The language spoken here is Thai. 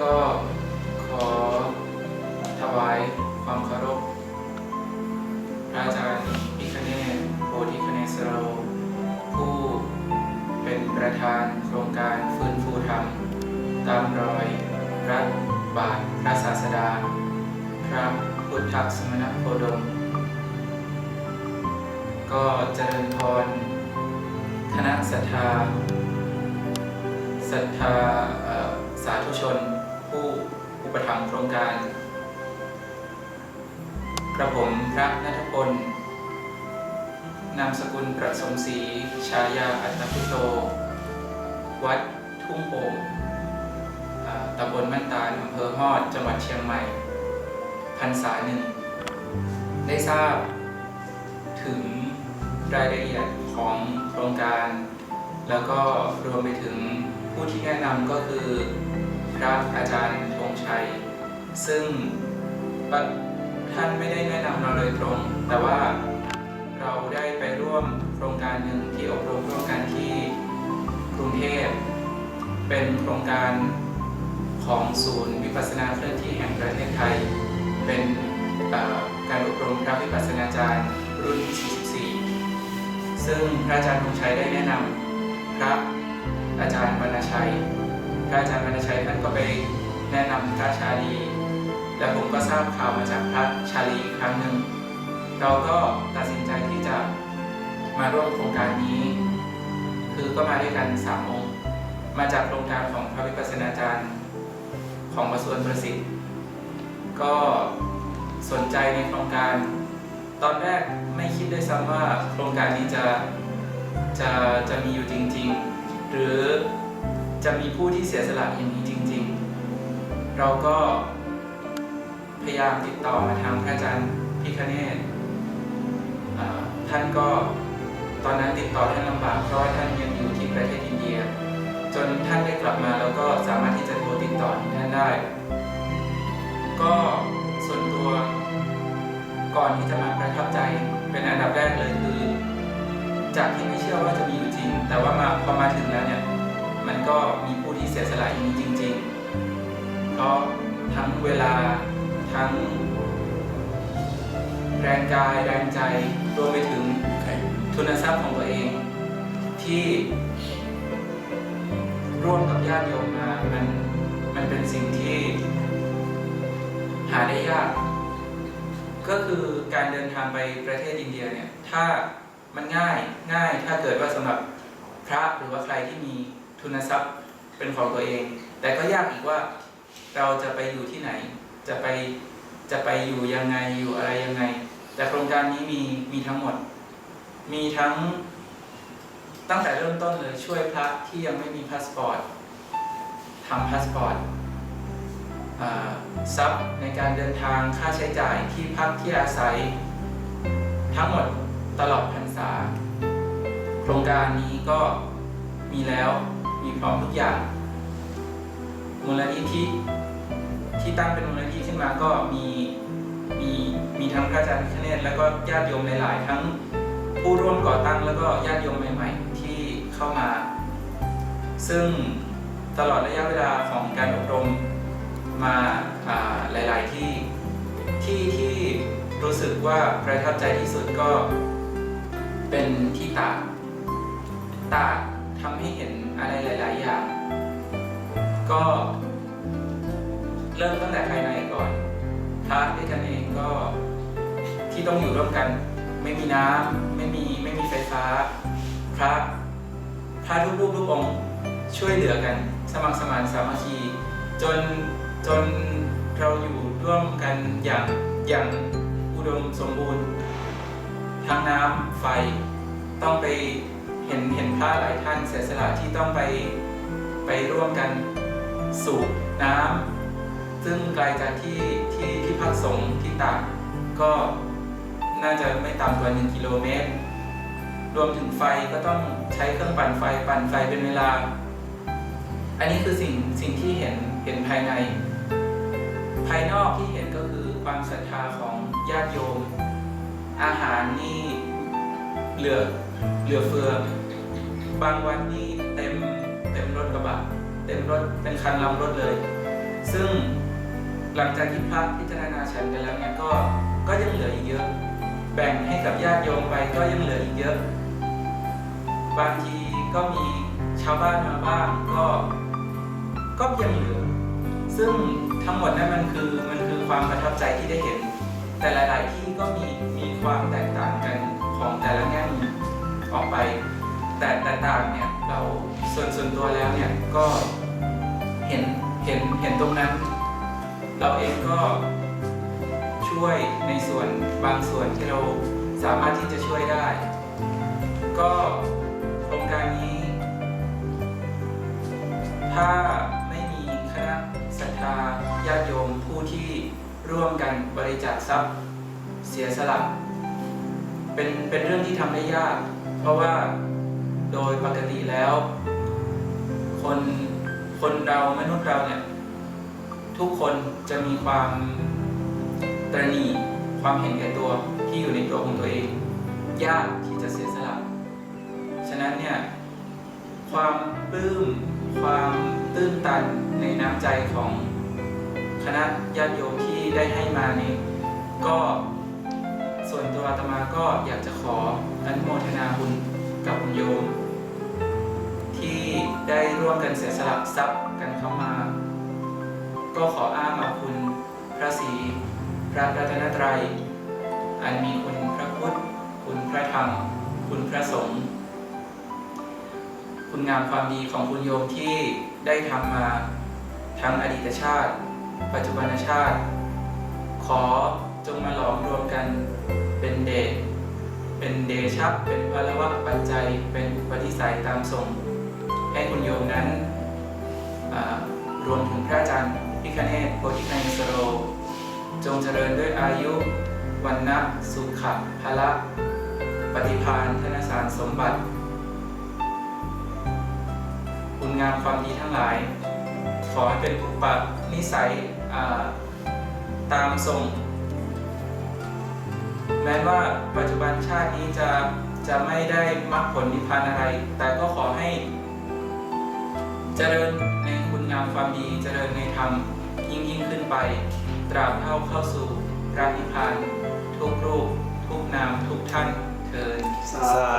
ก็ขอถวายความเคารพพระอาจารย์พิคเนศโพธิคเนศโร ผู้เป็นประธานโครงการฟื้นฟูธรรม ตามรอยพระบาทพระศาสดา พระพุทธสมณโคดม ก็เจริญพรคณะศรัทธาศรัทธาสาธุชน ปถัมภ์โครงการ กระผมพระนัทพล นามสกุลประสมศรีชายาอัตพุโต วัดทุ่งโป่งอ่ตำบลมันตาลอำเภอฮอด จังหวัดเชียงใหม่ พรรษาหนึ่ง ได้ทราบ ถึงรายละเอียดของโครงการ แล้วก็รวมไปถึงผู้ที่แนะนำก็คือพระอาจารย์ ชัย ซึ่งท่านไม่ได้แนะนำเราโดยตรง แต่ว่าเราได้ไปร่วมโครงการหนึ่งที่อบรมร่วมกันที่กรุงเทพ เป็นโครงการของศูนย์วิปัสสนาเคลื่อนที่แห่งประเทศไทย เป็นการอบรมพระวิปัสสนาจารย์รุ่นที่44 ซึ่งพระอาจารย์ธงชัยได้แนะนำพระอาจารย์วรรณชัย พระอาจารย์วรรณชัยท่านก็ไป แนะนำพระชาลี และผมก็ทราบข่าวมาจากพระชาลีครั้งหนึ่ง เราก็ตัดสินใจที่จะมาร่วมโครงการนี้ คือก็มาด้วยกันสามองค์ มาจากโครงการของพระวิปัสสนาจารย์ของวัดสวนประสิทธิ์ ก็สนใจในโครงการ ตอนแรกไม่คิดด้วยซ้ำว่าโครงการนี้จะจะจะมีอยู่จริง ๆ หรือจะมีผู้ที่เสียสละอย่างนี้จริง เราก็พยายามติดต่อมาทางพระอาจารย์พิคเนตท่านก็ตอนนั้นติดต่อท่านลำบากเพราะว่าท่านยังอยู่ที่ประเทศอินเดีย จนท่านได้กลับมาแล้วก็สามารถที่จะโทรติดต่อท่านได้ ก็ส่วนตัวก่อนที่จะมาประทับใจเป็นอันดับแรกเลยคือ จากที่ไม่เชื่อว่าจะมีอยู่จริง แต่ว่ามาพอมาถึงแล้วเนี่ยมันก็มีผู้ที่เสียสละอย่างนี้จริง ๆ ราะทั้งเวลาทั้ง แรงกายแรงใจรวมไปถึงทุนทรัพย์ของตัวเอง ที่ร่วมกับญาติโยมมามันมันเป็นสิ่งที่หาได้ยาก ก็คือการเดินทางไปประเทศอินเดียเนี่ยถ้ามันง่ายง่ายถ้าเกิดว่าสำหรับพระหรือว่าใครที่มีทุนทรัพย์เป็นของตัวเอง แต่ก็ยากอีกว่า เราจะไปอยู่ที่ไหน จะไปจะไปอยู่ยังไงอยู่อะไรยังไง แต่โครงการนี้มีมีทั้งหมด มีทั้งตั้งแต่เริ่มต้นเลยช่วยพระที่ยังไม่มีพาสปอร์ตทำพาสปอร์ตอ่าทรัพย์ในการเดินทางค่าใช้จ่ายที่พักที่อาศัย ทั้งหมดตลอดพรรษา โครงการนี้ก็มีแล้วมีพร้อมทุกอย่าง มูลนิธิที่ตั้งเป็นมูลนิธิขึ้นมาก็มีมีมีทั้งพระอาจารย์คเนศแล้วก็ญาติโยมหลายๆ ทั้งผู้ร่วมก่อตั้งแล้วก็ญาติโยมใหม่ ๆ ที่เข้ามา ซึ่งตลอดระยะเวลาของการอบรมมาอ่าหลาย ๆ ที่ที่ที่รู้สึกว่าประทับใจที่สุดก็เป็นที่ตากตากทำให้เห็นอะไรหลาย ๆ อย่าง ก็เริ่มตั้งแต่ภายในก่อนพระด้วยกันเองก็ที่ต้องอยู่ร่วมกัน ไม่มีน้ำไม่มีไม่มีไฟฟ้า พระพระทุกรูปทุกองค์ช่วยเหลือกัน สมัครสมานสามัคคีจนจนเราอยู่ร่วมกันอย่างอย่างอุดมสมบูรณ์ทั้งน้ำไฟต้องไปเห็นเห็นพระหลายท่านเสียสละที่ต้องไปไปร่วมกัน สูบน้ำซึ่งไกลจากที่ที่ที่พักสงฆ์ที่ตากก็น่าจะไม่ต่ำกว่า 1 กิโลเมตร รวมถึงไฟก็ต้องใช้เครื่องปั่นไฟปั่นไฟเป็นเวลา อันนี้คือสิ่งสิ่งที่เห็นเห็นภายใน ภายนอกที่เห็นก็คือความศรัทธาของญาติโยม อาหารนี่เหลือเหลือเฟือบางวันนี่เต็มเต็มรถกระบะ เต็มรถเป็นคันลำรถเลย ซึ่งหลังจากที่พระพิจารณาฉันไปแล้วเนี่ยก็ก็ยังเหลืออีกเยอะ แบ่งให้กับญาติโยมไปก็ยังเหลืออีกเยอะ บางทีก็มีชาวบ้านมาบ้างก็ก็ยังเหลือ ซึ่งทั้งหมดนั้นมันคือมันคือความประทับใจที่ได้เห็น แต่หลาย ๆ ที่ก็มีมีความแตกต่างกันของแต่ละแง่มุมออกไป แต่แต่ต่างเนี่ยเราส่วนส่วนตัวแล้วเนี่ยก็เห็นเห็นเห็นตรงนั้น เราเองก็ช่วยในส่วนบางส่วนที่เราสามารถที่จะช่วยได้ ก็โครงการนี้ ถ้าไม่มีคณะศรัทธาญาติโยมผู้ที่ร่วมกันบริจาคทรัพย์เสียสละเป็นเป็นเรื่องที่ทำได้ยาก เพราะว่า โดยปกติแล้ว คนคนเรามนุษย์เราเนี่ยทุกคนจะมีความตระหนี่ความเห็นแก่ตัวที่อยู่ในตัวของตัวเอง ยากที่จะเสียสละ ฉะนั้นเนี่ยความปลื้มความตื้นตันในน้ำใจของคณะญาติโยมที่ได้ให้มานี้ก็ส่วนตัวอาตมาก็อยากจะขออนุโมทนาบุญ กับคุณโยม ที่ได้ร่วมกันเสียสละทรัพย์กันเข้ามา ก็ขออ้างเอาคุณพระศรีพระรัตนตรัย อันมีคุณพระพุทธ คุณพระธรรม คุณพระสงฆ์คุณงามความดีของคุณโยมที่ได้ทำมาทั้งอดีตชาติ ปัจจุบันชาติ ขอจงมาหลอมรวมกันเป็นเดช เป็นเดชะเป็นพลวะปัจจัย เป็นอุปนิสัยตามทรง ให้คุณโยมนั้นรวมถึงพระอาจารย์พิคเนตโพธิคันสโร จงเจริญด้วยอายุวันนะสุขะละปฏิภาณธนสารสมบัติ คุณงามความดีทั้งหลาย ขอให้เป็นอุปนิสัยตามทรง แม้ว่าปัจจุบันชาตินี้จะจะไม่ได้มรรคผลนิพพานอะไร แต่ก็ขอให้ เจริญในคุณงามความดีเจริญในธรรมยิ่งยิ่งขึ้นไป ตราบเท่าเข้าสู่พระนิพพาน ทุกรูป ทุกนามทุกท่านเทินสา